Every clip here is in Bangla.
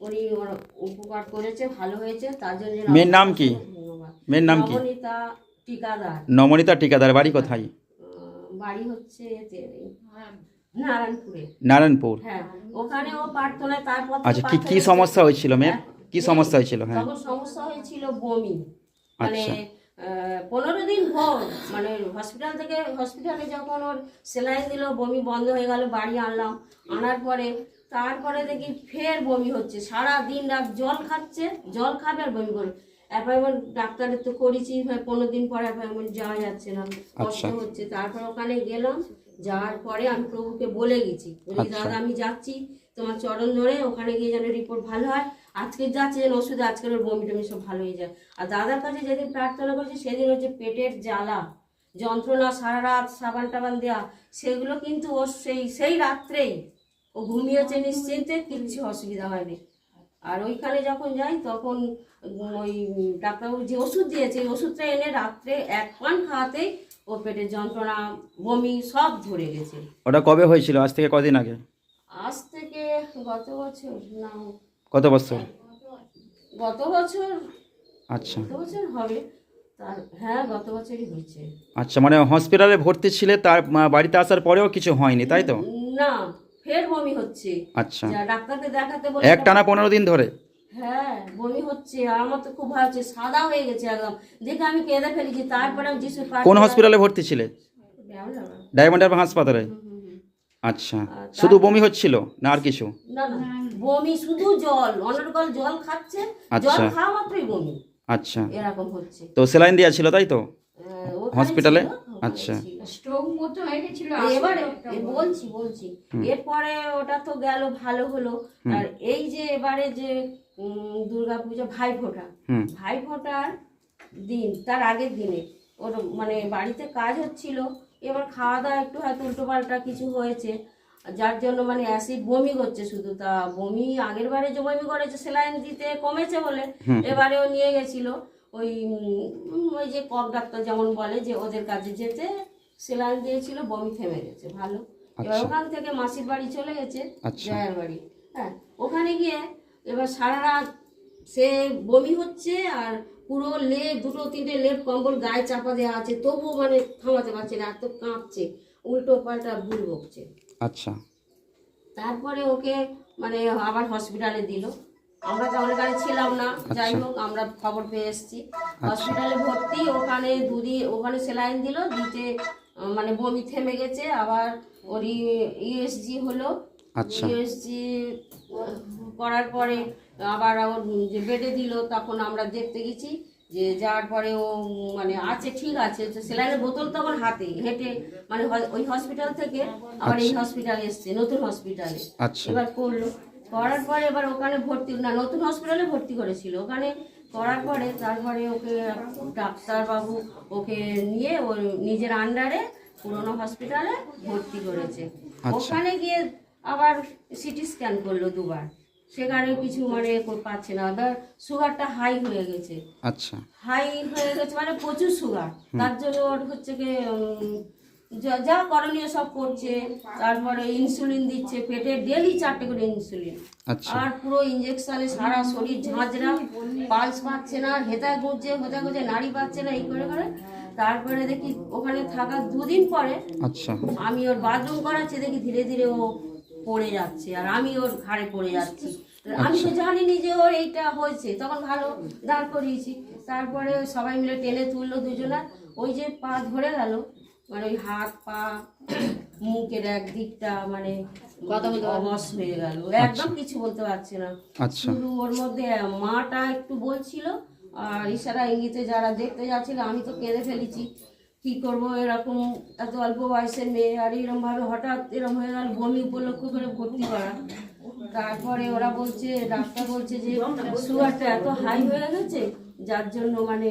উনি ওর উপকার করেছে ভালো হয়েছে তার জন্য মেয়ের নাম কি? মেয়ের নাম কি? নবনীতা টিকাদার। নমনীতা ঠিকাদার বাড়ি কোথায়? বাড়ি হচ্ছে এতে, নারায়ণপুরে। নারায়ণপুর। হ্যাঁ ওখানে ও প্রার্থনায় তারপর তো আচ্ছা কি কি সমস্যা হয়েছিল মেয়ের? কি সমস্যা হয়েছিল হ্যাঁ? তখন সমস্যা হয়েছিল বমি। মানে আচ্ছা। আহ, পনেরো দিন ভোর মানে হসপিটাল থেকে হসপিটালে যখন ওর সেলাইন দিল বমি বন্ধ হয়ে গেল বাড়ি আনলাম। আনার পরে তারপরে দেখি ফের বমি হচ্ছে। সারা দিন রাত জল খাচ্ছে জল খাবে আর বমি করবে। অ্যাপয়েন্টমেন্ট ডাক্তারের তো করেছি পনেরো দিন পরে অ্যাপয়েন্টমেন্ট যাওয়া যাচ্ছে না কষ্ট আচ্ছা। হচ্ছে। তারপর ওখানে গেলাম যাওয়ার পরে আমি প্রভুকে বলে গেছি। বলি আচ্ছা। দাদা আমি যাচ্ছি তোমার চরণ ধরে ওখানে গিয়ে যেন রিপোর্ট ভালো হয়। আজকে যাচ্ছে যেন ওষুধে আজকের ওর বমি টমি সব ভালো হয়ে যায়। আর দাদার কাছে যেদিন প্রার্থনা করছি সেদিন হচ্ছে পেটের জ্বালা যন্ত্রণা সারা রাত সাবান টাবান দেওয়া সেগুলো কিন্তু ওর সেই সেই রাত্রেই ও ঘুমিয়েছে নিশ্চিন্তে কিচ্ছু অসুবিধা হয়নি। আর ওইখানে যখন যাই তখন ওই ডাক্তারবাবু যে ওষুধ দিয়েছে এই ওষুধটা এনে রাত্রে এক পান খাওয়াতেই ও পেটের যন্ত্রণা বমি সব ধরে গেছে। ওটা কবে হয়েছিল? আজ থেকে কদিন আগে? আজ থেকে গত বছর না। কত বছর? গত বছর আচ্ছা। গত বছর হবে। তার হ্যাঁ গত বছরই হয়েছে। আচ্ছা মানে হসপিটালে ভর্তি ছিলে তার বাড়িতে আসার পরেও কিছু হয়নি তাই তো? না ফের বমি হচ্ছে। আচ্ছা। ডাক্তারকে দেখাতে বলে এক টানা পনেরো দিন ধরে? হ্যাঁ বমি হচ্ছে। আর আমার তো খুব ভালো হচ্ছে। সাদা হয়ে গেছে একদম। দেখে আমি কেঁদে ফেলেছি। তারপরে আমি যিশু কোন হসপিটালে ভর্তি ছিলে? ডায়মন্ড হারবার হাসপাতালে। আচ্ছা। শুধু বমি হচ্ছিল না আর কিছু? না না। বমি শুধু জল। অনর্গল জল খাচ্ছে। জল আচ্ছা। খাওয়া মাত্রই বমি। আচ্ছা। এরকম হচ্ছে। তো স্যালাইন দেওয়া ছিল তাই তো? হসপিটালে? আচ্ছা। স্ট্রোক মতো হয়ে গেছিল এবারে বলছি। বলছি এরপরে ওটা তো গেল ভালো হলো। আর এই যে এবারে যে দুর্গা পুজো ভাই ফোঁটা হুম। ভাই ফোঁটার দিন তার আগের দিনে। ওর মানে বাড়িতে কাজ হচ্ছিল এবার খাওয়া দাওয়া একটু হয়তো উল্টো পাল্টা কিছু হয়েছে। যার জন্য মানে অ্যাসিড বমি করছে শুধু। তা বমি আগের বারে যে বমি করেছে সেলাইন দিতে কমেছে বলে এবারেও নিয়ে গেছিল। ওই ওই যে কক ডাক্তার যেমন বলে যে ওদের কাছে যেতে সেলাইন দিয়েছিল বমি থেমে গেছে ভালো। এবার ওখান থেকে মাসির বাড়ি চলে গেছে আচ্ছা। জয়ের বাড়ি। হ্যাঁ ওখানে গিয়ে এবার সারা রাত সে বমি হচ্ছে আর পুরো লেপ দুটো তিনটে লেপ কম্বল গায়ে চাপা দেওয়া আছে তবুও মানে থামাতে পারছে না এত কাঁপছে উল্টো পাল্টা ভুল বকছে। আচ্ছা। তারপরে ওকে মানে আবার হসপিটালে দিল। আমরা তো আমাদের কাছে ছিলাম না। যাই হোক আমরা খবর পেয়ে এসেছি। হসপিটালে ভর্তি ওখানে দুদিন ওখানে সেলাইন দিল দিতে মানে বমি থেমে গেছে। আবার ওর ইউএসজি হলো। আচ্ছা। ইউএসজি করার পরে আবার ওর যে বেডে দিল তখন আমরা দেখতে গেছি যে যাওয়ার পরে ও মানে আছে ঠিক আছে। সেলাইনের বোতল তখন হাতে হেঁটে মানে ওই হসপিটাল থেকে আবার এই হসপিটালে এসছে নতুন হসপিটালে। আচ্ছা। এবার করল। করার পরে এবার ওখানে ভর্তি না নতুন হসপিটালে ভর্তি করেছিল। ওখানে করার পরে তারপরে ওকে ডাক্তারবাবু ওকে নিয়ে ওর নিজের আন্ডারে পুরনো হসপিটালে ভর্তি করেছে। ওখানে গিয়ে আবার সিটি স্ক্যান করল দুবার। সেখানে কিছু মানে পাচ্ছে না। এবার সুগারটা হাই হয়ে গেছে। আচ্ছা। হাই হয়ে গেছে মানে প্রচুর সুগার তার জন্য ওর হচ্ছে কি যা- যা করণীয় সব করছে। তারপরে ইনসুলিন দিচ্ছে পেটে ডেলি চারটে করে ইনসুলিন আচ্ছা। আর পুরো ইঞ্জেকশনে সারা শরীর ঝাঁঝরা পালস পাচ্ছে না হেতায় গুঁজছে হোতা গুঁজে নাড়ি পাচ্ছে না এই করে করে। তারপরে দেখি ওখানে থাকা দুদিন পরে আচ্ছা। আমি ওর বাথরুম করাচ্ছি দেখি ধীরে ধীরে ও পড়ে যাচ্ছে আর আমি ওর ঘাড়ে পড়ে যাচ্ছি। আমি তো জানিনি যে ওর এইটা হয়েছে তখন ভালো দাঁড় করিয়েছি। তারপরে সবাই মিলে টেনে তুললো দুজনা ওই যে পা ধরে গেল মানে ওই হাত পা মুখের এক দিকটা মানে অবশ হয়ে গেল। একদম কিছু বলতে পারছে না। আচ্ছা। শুধু ওর মধ্যে মাটা একটু বলছিল আর ইশারা ইঙ্গিতে যারা দেখতে যাচ্ছিল আমি তো কেঁদে ফেলেছি। কি করব এরকম এত অল্প বয়সের মেয়ে আর এরকম ভাবে হঠাৎ এরকম হয়ে গেল বমি উপলক্ষ করে ভর্তি করা। তারপরে ওরা বলছে ডাক্তার বলছে যে সুগারটা এত হাই হয়ে গেছে যার জন্য মানে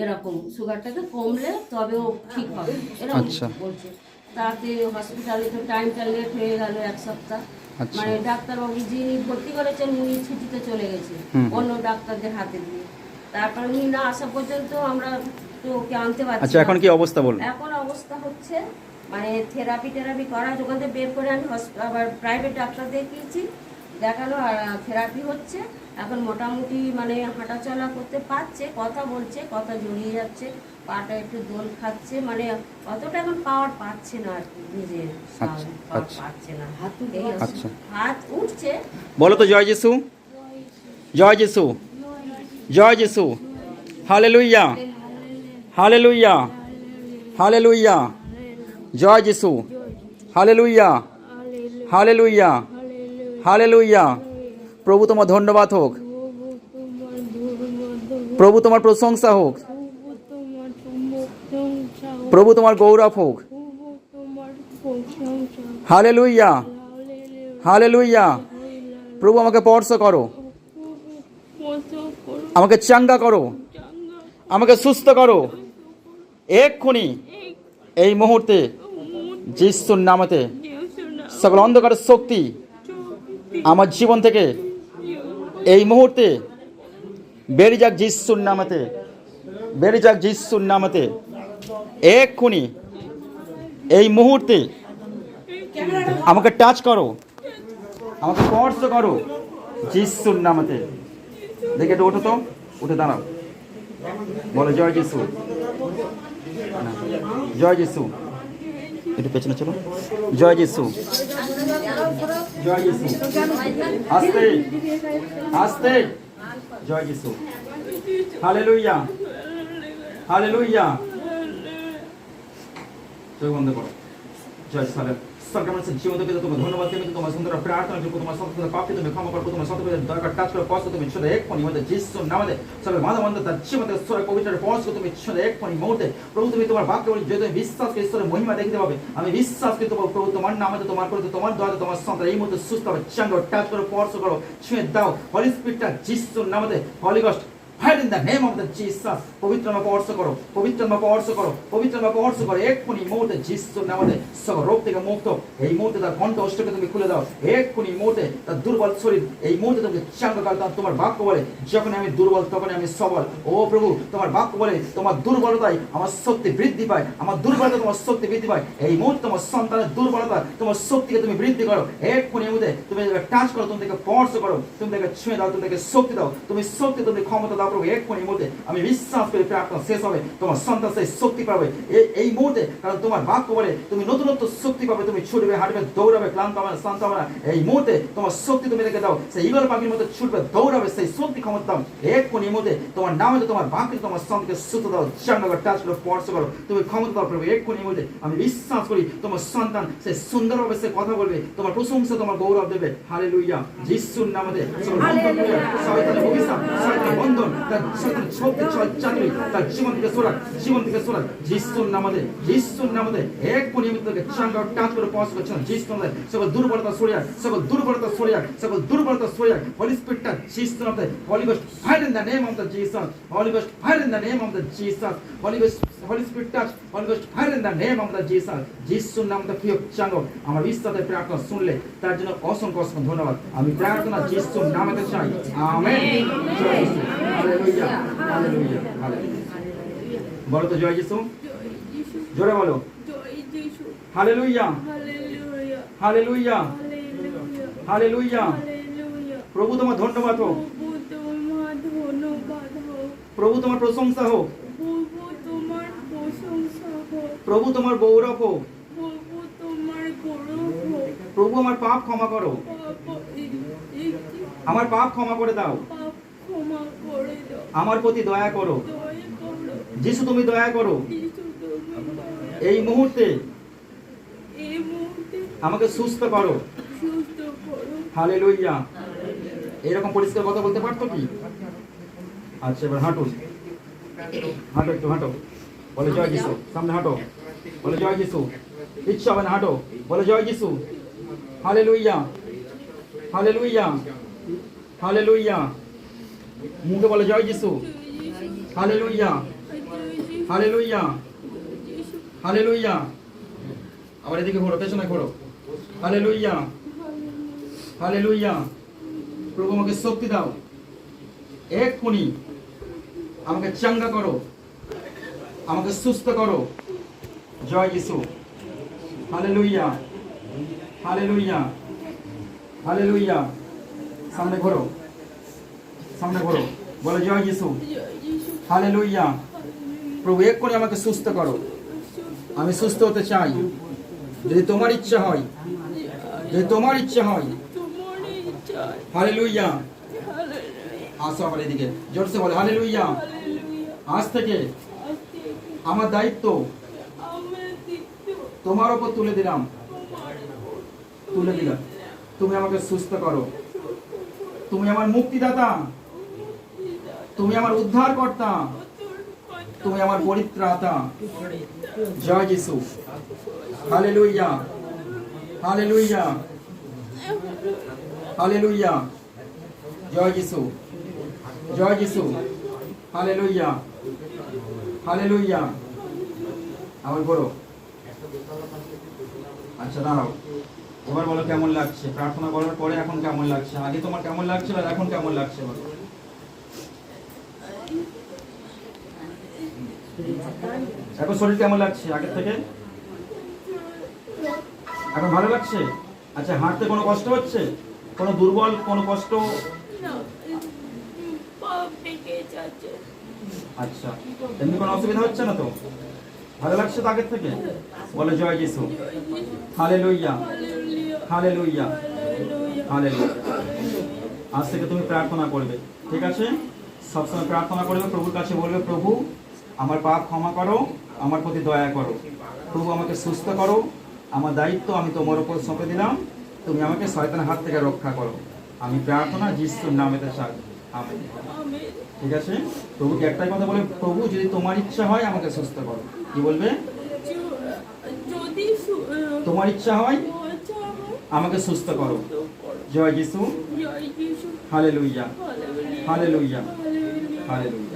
এরকম সুগারটাকে কমলে তবেও ঠিক হবে এরকম আচ্ছা। বলছে। তাতে হসপিটালে তো টাইমটা লেট হয়ে গেল এক সপ্তাহ। আচ্ছা। মানে ডাক্তারবাবু যিনি ভর্তি করেছেন উনি ছুটিতে চলে গেছে অন্য ডাক্তারদের হাতে দিয়ে। তারপর উনি না আসা পর্যন্ত আমরা তো ওকে আনতে পারছি আচ্ছা এখন কি অবস্থা বলুন? এখন অবস্থা হচ্ছে মানে থেরাপি টেরাপি করা ওখান থেকে বের করে আমি আবার প্রাইভেট ডাক্তার দেখিয়েছি দেখানো আর থেরাপি হচ্ছে। এখন মোটামুটি মানে হাঁটাচলা করতে পারছে কথা বলছে কথা জড়িয়ে যাচ্ছে পাটা একটু দোল খাচ্ছে মানে অতটা এখন পাওয়ার পাচ্ছে না আর কি নিজে আচ্ছা, আচ্ছা। পাচ্ছে না। হাত আচ্ছা। হাত উঠছে। বলো তো জয় যিশু। জয় যিশু। জয় যিশু। হালে লুইয়া হালে লুইয়া হালে লুইয়া জয় যিশু। হালে লুইয়া হালে লুইয়া হালে লুইয়া প্রভু তোমার ধন্যবাদ হোক। প্রভু তোমার প্রশংসা হোক। প্রভু তোমার গৌরব হোক। হালে লুইয়া হালে লুইয়া প্রভু আমাকে স্পর্শ করো। আমাকে চাঙ্গা করো। আমাকে সুস্থ করো। এক্ষুনি এই মুহূর্তে যিশুর নামতে সকল অন্ধকারের শক্তি আমার জীবন থেকে এই মুহূর্তে বেরিয়ে যাক যিশুর নামতে বেরিয়ে যাক যিশুর নামতে, এক্ষুনি এই মুহূর্তে আমাকে টাচ করো, আমাকে স্পর্শ করো যিশুর নামতে। দেখে একটু ওঠো তো, উঠে দাঁড়াও। বলো, জয় যিশু। জয় যিশু। একটু পেছনে চলো। জয় যিশু। জয় যিশু। আস্তে। আস্তে। জয় যিশু। হালেলুইয়া হালেলুইয়া চোখ বন্ধ করো। জয় সালেম যিশু মহিমা দেখতে পাবে, আমি বিশ্বাস প্রভু, তোমার নামে তোমার তোমার তোমার এই মুহূর্তে সুস্থ হবে চাঙ্গ টাচ করো স্পর্শ করো, ছুঁয়ে দাও হলি স্পিরিটটা যিশুর নামে হলি Hide in the name of the Jesus. পবিত্র নামে স্পর্শ করো, পবিত্র নামে স্পর্শ করো, পবিত্র নামে স্পর্শ করো। এক্ষুনি মুহূর্তে নামে সকল রোগ থেকে মুক্ত। এই মুহূর্তে তার কণ্ঠ অষ্টকে তুমি খুলে দাও। এক্ষুনি মুহূর্তে তার দুর্বল শরীর, এই মুহূর্তে তুমি কাল তোমার বাক্য বলে যখন আমি দুর্বল তখন আমি সবল। ও প্রভু, তোমার বাক্য বলে, তোমার দুর্বলতায় আমার শক্তি বৃদ্ধি পায়। আমার দুর্বলতা তোমার শক্তি বৃদ্ধি পায়। এই মুহূর্তে তোমার সন্তানের দুর্বলতা তোমার শক্তিকে তুমি বৃদ্ধি করো। এক্ষুনি মুহূর্তে তুমি টাচ করো, তুমি তাকে স্পর্শ করো, তুমি তাকে ছুঁয়ে দাও, তুমি তাকে শক্তি দাও। তুমি শক্তি, তুমি ক্ষমতা দাও। প্রভু এক্ষুনি মুহূর্তে আমি বিশ্বাস করি প্রার্থনা শেষ হবে। তোমার সন্তান সেই শক্তি পাবে। এই মুহূর্তে কারণ তোমার বাক্য বলে তুমি নতুনত্ব শক্তি পাবে তুমি ছুটবে হাঁটবে দৌড়াবে ক্লান্ত হবে না শান্ত হবে না। এই মুহূর্তে তোমার শক্তি তুমি রেখে দাও। সেই ইগল পাখির মধ্যে ছুটবে দৌড়াবে সেই শক্তি ক্ষমতা দাও। এক্ষুনি এই মুহূর্তে তোমার নামে তোমার বাক্যে তোমার সন্তানকে সুস্থ দাও চান্নগর টাচ করো স্পর্শ করো। তুমি ক্ষমতা দাও প্রভু এক্ষুনি এই মুহূর্তে আমি বিশ্বাস করি তোমার সন্তান সে সুন্দরভাবে সে কথা বলবে তোমার প্রশংসা তোমার গৌরব দেবে। হালে লুইয়া যিশুর নামে করে, শয়তানের অভিশাপ বন্ধন তার তার জীবন থেকে সরাক জীবন থেকে সরাক যিশুর নামে যিশুর নামে এক চাঙ্গা করে পৌঁছ করছেন সকল দুর্বলতা সকল দুর্বলতা সকল দুর্বলতা ghost fire in name of ghost fire in name of ghost spirit touch ghost fire in name of যিশুর প্রিয় চাঙ্গ, আমার বিশ্বাসের প্রার্থনা শুনলে তার জন্য অসংখ্য অসংখ্য ধন্যবাদ। আমি প্রার্থনা যিশুর নামে চাই। আমেন। জয় বলো তো জয় যিশু। জোরে বলো। হালেলুয়া হালেলুয়া হালেলুয়া প্রভু তোমার ধন্যবাদ হোক। প্রভু তোমার প্রশংসা হোক। প্রভু তোমার গৌরব হোক। প্রভু আমার পাপ ক্ষমা করো। আমার পাপ ক্ষমা করে দাও। আমার প্রতি দয়া করো। যিশু তুমি দয়া করো। এই মুহূর্তে আমাকে সুস্থ করো। হালে লইয়া এরকম পরিষ্কার কথা বলতে পারতো কি? আচ্ছা এবার হাঁটুন হাঁটো একটু হাঁটো। বলে জয় যিশু। সামনে হাঁটো। বলে জয় যিশু। ইচ্ছা হবে না হাঁটো। বলে জয় যিশু। হালে লুইয়া হালে লুইয়া হালে লুইয়া মুখে বলে, জয় যিশু। হালে লুইয়া হালে লুইয়া হালে লুইয়া আবার এদিকে ঘোরো, পেছনে ঘোরো। হালে লুইয়া হালে লুইয়া প্রভু আমাকে শক্তি দাও। এক্ষুনি আমাকে চাঙ্গা করো। আমাকে সুস্থ করো। জয় যিশু। হালে লুইয়া হালে লুইয়া হালে লুইয়া সামনে ঘোরো। সামনে ঘোরো বলো, জয় যিশু। হালে লুইয়া প্রভু, এক্ষুনি আমাকে সুস্থ করো। আমি সুস্থ হতে চাই। যদি তোমার ইচ্ছা হয়, যদি তোমার ইচ্ছা হয়। হালে লুইয়া আসো আমার এদিকে। জোরসে বলে হালে লুইয়া আজ থেকে আমার দায়িত্ব তোমার ওপর তুলে দিলাম। তুলে দিলাম। তুমি আমাকে সুস্থ করো। তুমি আমার মুক্তিদাতা। তুমি আমার উদ্ধার কর্তা তুমি আমার পরিত্রাতা। জয় যিশু। হালেলুইয়া হালেলুইয়া হালেলুইয়া জয় যিশু। জয় যিশু। হালেলুইয়া হালেলুইয়া আবার বলো। আচ্ছা দাঁড়াও। এবার বলো কেমন লাগছে? প্রার্থনা করার পরে এখন কেমন লাগছে? আগে তোমার কেমন লাগছিল এখন কেমন লাগছে বলো? এখন শরীর কেমন লাগছে আগের থেকে? এখন ভালো লাগছে? আচ্ছা হাঁটতে কোনো কষ্ট হচ্ছে? কোনো দুর্বল কোনো কষ্ট? আচ্ছা এমনি কোনো অসুবিধা হচ্ছে না তো? ভালো লাগছে তো আগের থেকে? বলে জয় যিশু। হালে লইয়া হালে লইয়া হালে আজ থেকে তুমি প্রার্থনা করবে। ঠিক আছে? সবসময় প্রার্থনা করবে প্রভুর কাছে বলবে প্রভু আমার পাপ ক্ষমা করো আমার প্রতি দয়া করো। প্রভু আমাকে সুস্থ করো আমার দায়িত্ব আমি তোমার উপর সঁপে দিলাম তুমি আমাকে শয়তানের হাত থেকে রক্ষা করো। আমি প্রার্থনা যিশুর নামেতে চাই ঠিক আছে? প্রভুকে একটাই কথা বলে প্রভু যদি তোমার ইচ্ছা হয় আমাকে সুস্থ করো। কি বলবে? তোমার ইচ্ছা হয় আমাকে সুস্থ করো। জয় যিশু। হালে লুইয়া। হালে লুইয়া। হালে লুইয়া